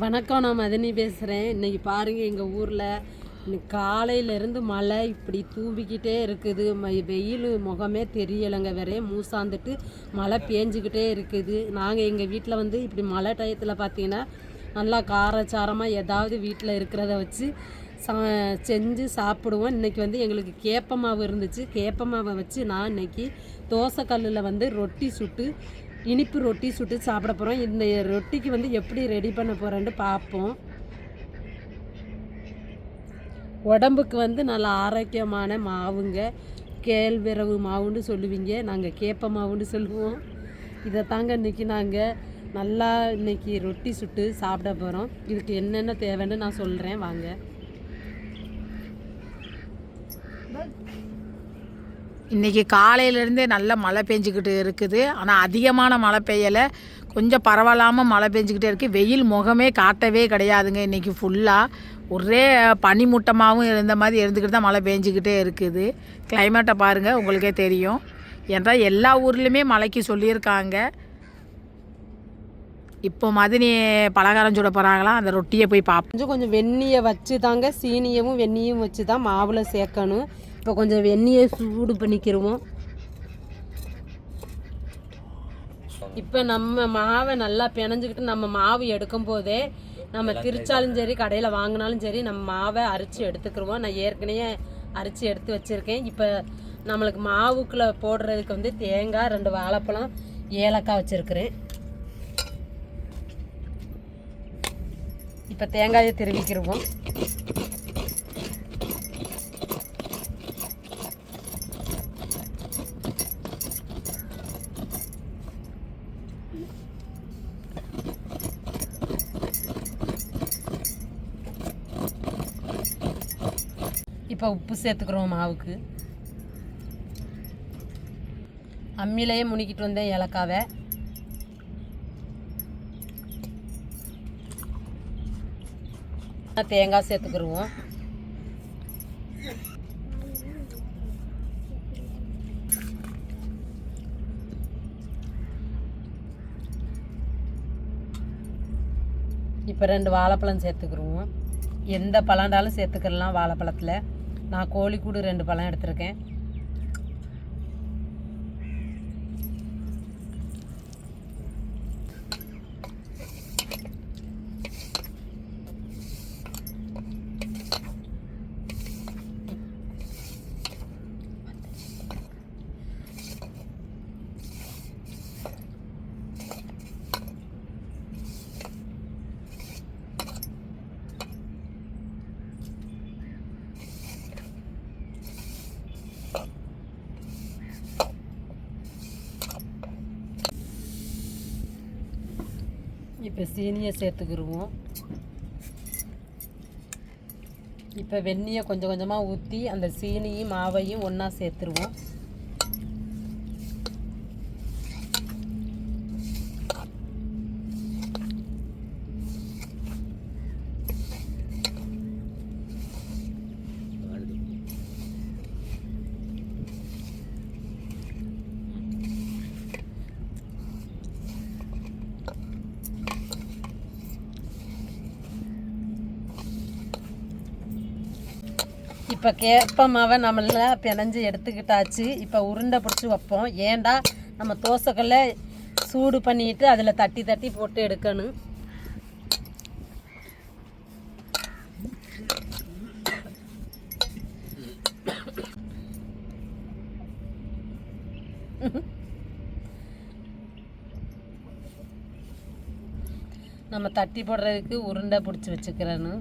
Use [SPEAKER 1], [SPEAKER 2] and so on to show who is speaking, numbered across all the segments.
[SPEAKER 1] வணக்கம் நான் மதனி பேசுகிறேன் இன்றைக்கி பாருங்கள் எங்கள் ஊரில் இன்னைக்கு காலையிலேருந்து மழை இப்படி தூவிக்கிட்டே இருக்குது. ம வெயில் முகமே தெரியலைங்க வேறே. மூசாந்துட்டு மழை பேஞ்சிக்கிட்டே இருக்குது. நாங்கள் எங்கள் வீட்டில் வந்து இப்படி மழை டயத்தில் பார்த்தீங்கன்னா நல்லா காரச்சாரமாக ஏதாவது வீட்டில் இருக்கிறத வச்சு சா செஞ்சு சாப்பிடுவோம். இன்றைக்கி வந்து எங்களுக்கு கேப்ப மாவு இருந்துச்சு. கேப்ப மாவை வச்சு நான் இன்னைக்கு தோசைக்கல்லில் வந்து ரொட்டி சுட்டு இனிப்பு ரொட்டி சுட்டு சாப்பிட போகிறோம் இந்த ரொட்டிக்கு வந்து எப்படி ரெடி பண்ண போகிறேன்ட்டு பார்ப்போம். உடம்புக்கு வந்து நல்ல ஆரோக்கியமான மாவுங்க. கேழ்விரவு மாவுன்னு சொல்லுவீங்க. நாங்கள் கேப்ப மாவுன்னு சொல்லுவோம். இதை தாங்க இன்றைக்கி நாங்கள் நல்லா இன்னைக்கு ரொட்டி சுட்டு சாப்பிட போகிறோம் இதுக்கு என்னென்ன தேவைன்னு நான் சொல்கிறேன் வாங்க.
[SPEAKER 2] இன்றைக்கி காலையிலேருந்தே நல்ல மழை பெஞ்சிக்கிட்டு இருக்குது. ஆனால் அதிகமான மழை பெய்யலை. கொஞ்சம் பரவாயில்லாமல் மழை பெஞ்சிக்கிட்டே இருக்குது வெயில் முகமே காட்டவே கிடையாதுங்க இன்றைக்கி ஃபுல்லாக ஒரே பனிமூட்டமாகவும் இருந்த மாதிரி இருந்துக்கிட்டு தான் மழை பெஞ்சிக்கிட்டே இருக்குது. கிளைமேட்டை பாருங்கள் உங்களுக்கே தெரியும். என்றால் எல்லா ஊர்லேயுமே மழைக்கு சொல்லியிருக்காங்க. இப்போ மதினி பலகாரம் சுட போகிறாங்களா அந்த ரொட்டியை போய் பார்ப்போம்
[SPEAKER 1] கொஞ்சம் கொஞ்சம் வெந்நியை வச்சு தாங்க சீனியமும் வெந்நியும் வச்சு தான் மாவில் சேர்க்கணும். இப்போ கொஞ்சம் வெந்நியை சூடு பண்ணிக்கிருவோம். இப்போ நம்ம மாவை நல்லா பிணைஞ்சிக்கிட்டு நம்ம மாவு எடுக்கும் போதே நம்ம திரிச்சாலும் சரி கடையில் வாங்கினாலும் சரி நம்ம மாவை அரைச்சி எடுத்துக்கிருவோம். நான் ஏற்கனவே அரைச்சி எடுத்து வச்சுருக்கேன். இப்போ நம்மளுக்கு மாவுக்குள்ளே போடுறதுக்கு வந்து தேங்காய் ரெண்டு வாழைப்பழம் ஏலக்காய் வச்சுருக்கிறேன். இப்போ தேங்காயை திருவிக்கிருவோம். இப்போ உப்பு சேர்த்துக்கிறோம் மாவுக்கு. அம்மிலேயே முனிக்கிட்டு வந்தேன் ஏலக்காவை. தேங்காய் சேர்த்துக்கிருவோம். இப்போ ரெண்டு வாழைப்பழம் சேர்த்துக்கிருவோம். எந்த பழம்டாலும் சேர்த்துக்கிடலாம் வாழைப்பழத்தில். நான் கோழிக்கூடு ரெண்டு பழம் எடுத்திருக்கேன். இப்போ சீனியை சேர்த்துக்கிடுவோம் இப்போ வெந்நியை கொஞ்சம் கொஞ்சமாக ஊற்றி அந்த சீனியும் மாவையும் ஒன்றா சேர்த்துருவோம். இப்போ கேப்ப மாவை நம்மள பிணைஞ்சு எடுத்துக்கிட்டாச்சு. இப்போ உருண்டை பிடிச்சி வைப்போம். ஏன்டா நம்ம தோசைக்கல்ல சூடு பண்ணிட்டு அதில் தட்டி தட்டி போட்டு எடுக்கணும். நம்ம தட்டி போடுறதுக்கு உருண்டை பிடிச்சி வச்சுக்கிறேன்னு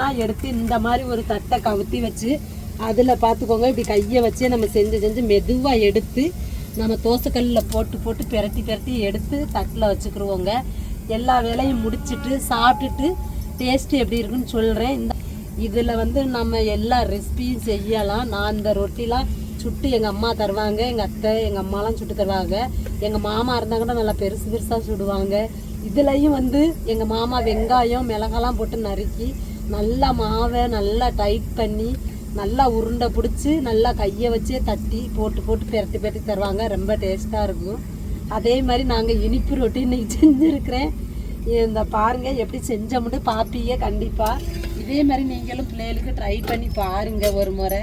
[SPEAKER 1] நான் எடுத்து இந்த மாதிரி ஒரு தட்டை கவுத்தி வச்சு அதில் பார்த்துக்கோங்க இப்படி கையை வச்சே நம்ம செஞ்சு செஞ்சு மெதுவாக எடுத்து நம்ம தோசைக்கல்லில் போட்டு போட்டு பிரட்டி பிரட்டி எடுத்து தட்டில் வச்சுக்கிருவோங்க. எல்லா வேலையும் முடிச்சிட்டு சாப்பிட்டுட்டு டேஸ்ட்டு எப்படி இருக்குன்னு சொல்கிறேன் இந்த இதில் வந்து நம்ம எல்லா ரெசிபியும் செய்யலாம். நான் இந்த ரொட்டிலாம் சுட்டு எங்கள் அம்மா தருவாங்க எங்கள் அத்தை எங்கள் அம்மாலாம் சுட்டு தருவாங்க. எங்கள் மாமா இருந்தாங்கன்னா நல்லா பெருசு பெருசாக சுடுவாங்க. இதுலேயும் வந்து எங்கள் மாமா வெங்காயம் மிளகாலாம் போட்டு நறுக்கி நல்லா மாவை நல்லா டைட் பண்ணி நல்லா உருண்டை பிடிச்சி நல்லா கையை வச்சே தட்டி போட்டு போட்டு பெரட்டி பெரட்டி தருவாங்க. ரொம்ப டேஸ்ட்டாக இருக்கும். அதே மாதிரி நாங்கள் இனிப்பு ரொட்டி இன்றைக்கி செஞ்சுருக்கிறேன். இந்த பாருங்கள் எப்படி செஞ்சோம்னு பார்ப்பீங்க கண்டிப்பாக இதே மாதிரி நீங்களும் பிள்ளைகளுக்கு ட்ரை பண்ணி பாருங்க ஒரு முறை.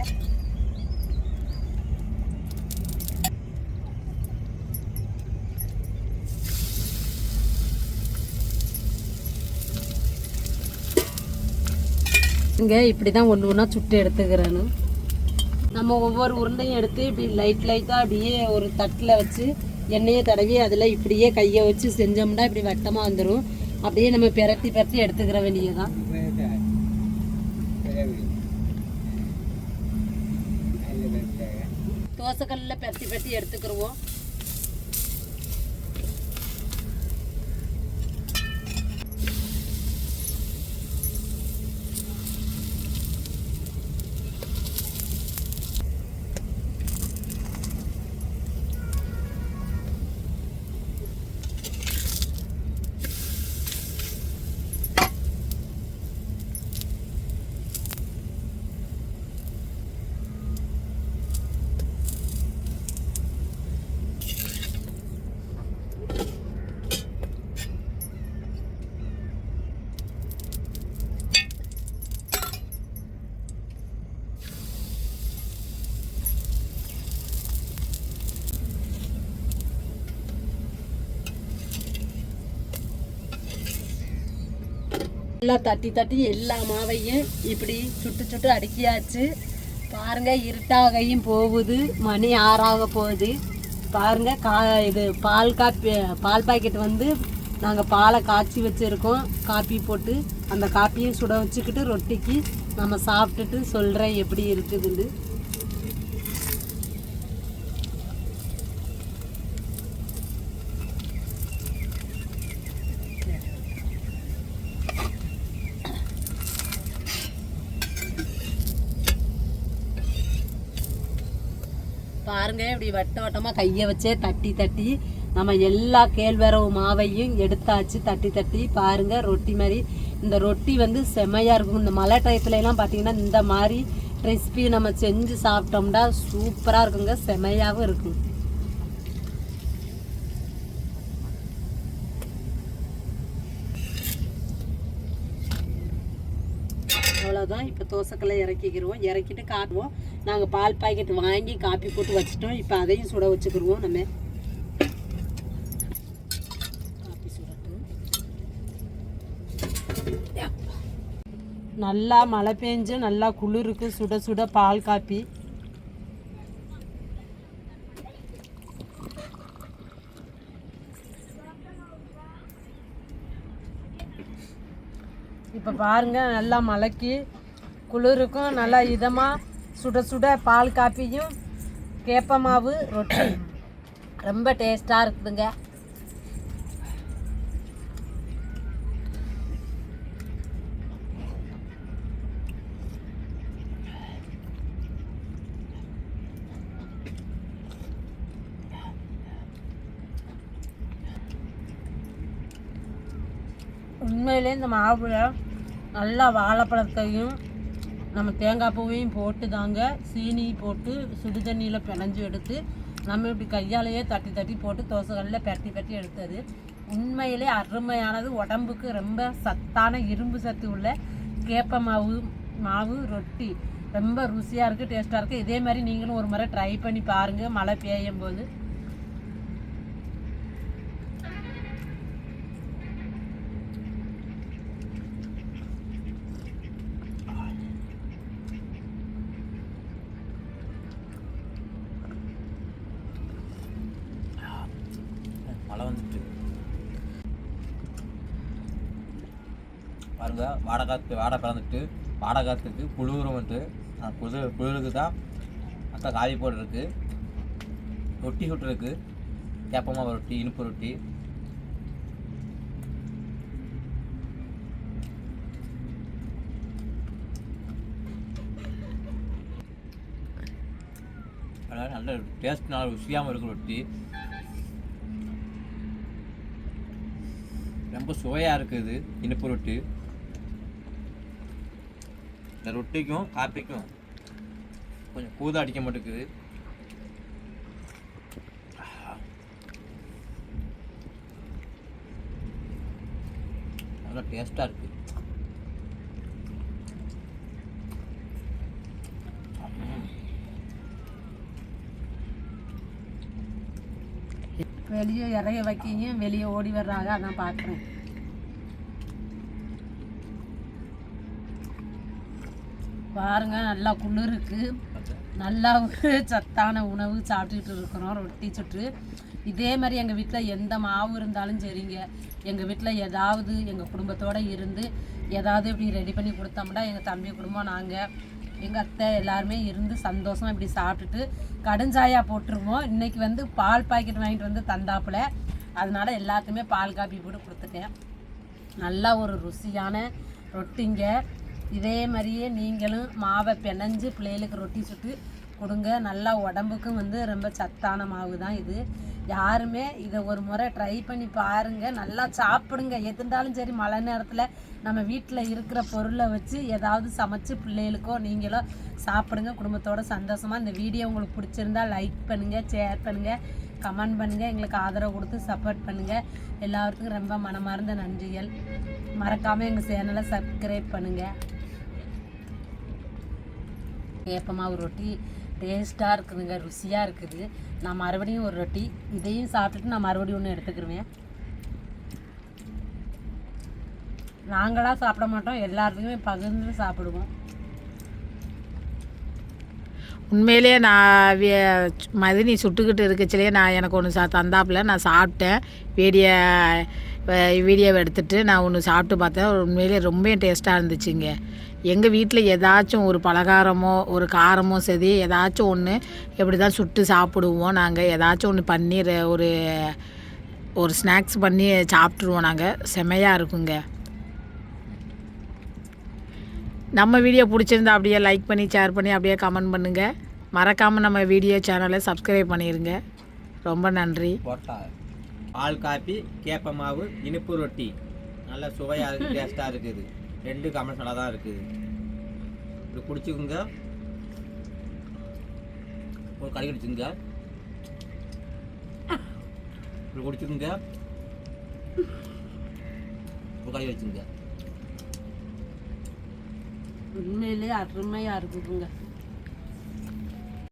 [SPEAKER 1] பாருங்க இப்படி தான் ஒன்று ஒன்றா சுட்டு எடுத்துக்கிறேன்னு. நம்ம ஒவ்வொரு உருண்டையும் எடுத்து இப்படி லைட் லைட்டாக அப்படியே ஒரு தட்டில் வச்சு எண்ணெயை தடவி அதில் இப்படியே கையை வச்சு செஞ்சோம்னா இப்படி வட்டமாக வந்துடும் அப்படியே நம்ம பெரட்டி பெரட்டி எடுத்துக்கிற வேண்டியதான் தோசைக்கல்லில் பெரட்டி பெரட்டி எடுத்துக்கிருவோம். நல்லா தட்டி தட்டி எல்லா மாவையும் இப்படி சுட்டு சுட்டு அடுக்கியாச்சு. பாருங்க இருட்டாகையும் போகுது. மணி ஆறாக போகுது. பாருங்க கா இது பால் காப்பி பால் பாக்கெட் வந்து நாங்கள் பாலை காய்ச்சி வச்சுருக்கோம். காப்பி போட்டு அந்த காப்பியும் சுட வச்சுக்கிட்டு ரொட்டிக்கு நம்ம சாப்பிட்டுட்டு சொல்கிறேன் எப்படி இருக்குதுன்னு. பாருங்க இப்படி வட்ட வட்டமாக கையை வச்சே தட்டி தட்டி நம்ம எல்லா கேழ்வரவு மாவையும் எடுத்தாச்சு தட்டி தட்டி பாருங்க ரொட்டி மாதிரி. இந்த ரொட்டி வந்து செமையாக இருக்கும். இந்த மழை டயத்துல எல்லாம் பார்த்தீங்கன்னா இந்த மாதிரி ரெசிபி நம்ம செஞ்சு சாப்பிட்டோம்னா சூப்பராக இருக்குங்க செமையாகவும் இருக்கும். அவ்வளோதான் இப்போ தோசைக்கெல்லாம் இறக்கிக்கிறோம். இறக்கிட்டு காட்டுவோம். நாங்கள் பால் பாக்கெட் வாங்கி காப்பி போட்டு வச்சிட்டோம். இப்போ அதையும் சுட வச்சுக்கிடுவோம் நம்ம. காப்பி சுடட்டும். நல்லா மழை பெஞ்சு நல்லா குளிருக்கு. சுட சுட பால் காப்பி. இப்போ பாருங்க நல்லா மழைக்கு குளிருக்கும் நல்லா இதமாக சுட சுட பால் காப்பியும் கேப்ப மாவு ரொட்டி. ரொம்ப டேஸ்ட்டாக இருக்குதுங்க. உண்மையிலே இந்த மாவுல நல்லா வாழைப்பழத்தையும் நம்ம தேங்காய் பூவையும் போட்டு தாங்க சீனி போட்டு சுடு தண்ணியில் பிணைஞ்சு எடுத்து நம்ம இப்படி கையாலேயே தட்டி தட்டி போட்டு தோசைகளில் பெட்டி பெட்டி எடுத்தது. உண்மையிலே அருமையானது. உடம்புக்கு ரொம்ப சத்தான இரும்பு சத்து உள்ள கேப்ப மாவு மாவு ரொட்டி. ரொம்ப ருசியாக இருக்குது டேஸ்ட்டாக இருக்குது இதே மாதிரி நீங்களும் ஒரு முறை ட்ரை பண்ணி பாருங்கள் மழை பெய்யும் போது
[SPEAKER 3] மழை வந்துட்டு பாருங்க. வாடகை காற்று வாடை பிறந்துட்டு வாடை காற்றுக்கு குளிரும் வந்து குளிர் குளிருக்கு தான் அக்கா காவி போட்டுருக்கு. ரொட்டி சுட்டுருக்கு. கேப்பமாவு ரொட்டி இனிப்பு ரொட்டி. அதனால் நல்ல டேஸ்ட் நல்ல ருசியாகவும் இருக்கும் ரொட்டி. ரொம்ப சுவையாக இருக்குது இனிப்பு ரொட்டி. இந்த ரொட்டிக்கும் காப்பிக்கும் கொஞ்சம் கூதா அடிக்க மாட்டேங்குது. நல்லா டேஸ்ட்டாக இருக்குது
[SPEAKER 1] வெளியே இறைய வைக்கிங்க வெளியே ஓடி வர்றாங்க அதான் பார்க்குறேன் பாருங்க நல்லா குளிருக்கு. நல்லா ஒரு சத்தான உணவு சாப்பிட்டுட்டு இருக்கிறோம் ரொட்டி சுட்டு. இதே மாதிரி எங்கள் வீட்டில் எந்த மாவு இருந்தாலும் சரிங்க. எங்கள் வீட்டில் ஏதாவது எங்கள் குடும்பத்தோடு இருந்து ஏதாவது இப்படி ரெடி பண்ணி கொடுத்தோம்னா எங்கள் தம்பி குடும்பம் நாங்கள் எங்கள் அத்தை எல்லாருமே இருந்து சந்தோஷமாக இப்படி சாப்பிட்டுட்டு கடுஞ்சாயா போட்டுருவோம். இன்றைக்கி வந்து பால் பாக்கெட் வாங்கிட்டு வந்து தந்தாப்புல. அதனால எல்லாத்துக்குமே பால் காப்பி போட்டு கொடுத்துட்டேன். நல்லா ஒரு ருசியான ரொட்டிங்க. இதே மாதிரியே நீங்களும் மாவை பிணைஞ்சு பிள்ளைகளுக்கு ரொட்டி சுட்டு கொடுங்க. நல்லா உடம்புக்கும் வந்து ரொம்ப சத்தான மாவு தான் இது. யாருமே இதை ஒரு முறை ட்ரை பண்ணி பாருங்கள் நல்லா சாப்பிடுங்க. எதுண்டாலும் சரி மழை நேரத்தில் நம்ம வீட்டில் இருக்கிற பொருளை வச்சு ஏதாவது சமைச்சு பிள்ளைகளுக்கோ நீங்களோ சாப்பிடுங்க. குடும்பத்தோட சந்தோஷமாக இந்த வீடியோ உங்களுக்கு பிடிச்சிருந்தா லைக் பண்ணுங்கள் ஷேர் பண்ணுங்கள் கமெண்ட் பண்ணுங்கள் எங்களுக்கு ஆதரவு கொடுத்து சப்போர்ட் பண்ணுங்கள் எல்லாத்துக்கும் ரொம்ப மனமார்ந்த நன்றிகள். மறக்காமல் எங்கள் சேனலை சப்ஸ்கிரைப் பண்ணுங்கள் ஏப்பமாவு ரொட்டி டேஸ்ட்டாக இருக்குதுங்க ருசியாக இருக்குது. நான் மறுபடியும் ஒரு ரொட்டி இதையும் சாப்பிட்டுட்டு நான் மறுபடியும் ஒன்று எடுத்துக்கிருவேன். நாங்களாக சாப்பிட மாட்டோம் எல்லாத்துக்குமே பகிர்ந்து சாப்பிடுவோம்.
[SPEAKER 2] உண்மையிலேயே நான் வி- மதினி சுட்டுக்கிட்டு இருக்கச்சிலே நான் எனக்கு ஒன்று சா தந்தாப்புல நான் சாப்பிட்டேன். வீடியோ வீடியோவை எடுத்துட்டு நான் ஒன்று சாப்பிட்டு பார்த்தேன். உண்மையிலேயே ரொம்ப டேஸ்ட்டாக இருந்துச்சுங்க. எங்கள் வீட்டில் ஏதாச்சும் ஒரு பலகாரமோ ஒரு காரமோ சரி ஏதாச்சும் ஒன்று எப்படி தான் சுட்டு சாப்பிடுவோம் நாங்கள் ஏதாச்சும் ஒன்று பண்ணி ரெ- ஒரு ஒரு ஸ்நாக்ஸ் பண்ணி சாப்பிட்ருவோம் நாங்கள் செமையாக இருக்குங்க. நம்ம வீடியோ பிடிச்சிருந்தா அப்படியே லைக் பண்ணி ஷேர் பண்ணி அப்படியே கமெண்ட் பண்ணுங்கள் மறக்காமல் நம்ம வீடியோ சேனலை சப்ஸ்கிரைப் பண்ணிடுங்க ரொம்ப நன்றி.
[SPEAKER 3] போட்டா பால் காப்பி கேப்ப மாவு இனிப்பு ரொட்டி. நல்ல சுவையாக இருக்குது டேஸ்ட்டாக இருக்குது. ரெண்டு கமர்ஷியலாக தான் இருக்குது. இது குடிச்சுக்குங்க. ஒரு கடை குடிச்சுங்க இப்படி குடிச்சுக்குங்க. ஒரு கடை வச்சுங்க
[SPEAKER 1] உண்மையிலேயே அருமையாக இருக்குதுங்க.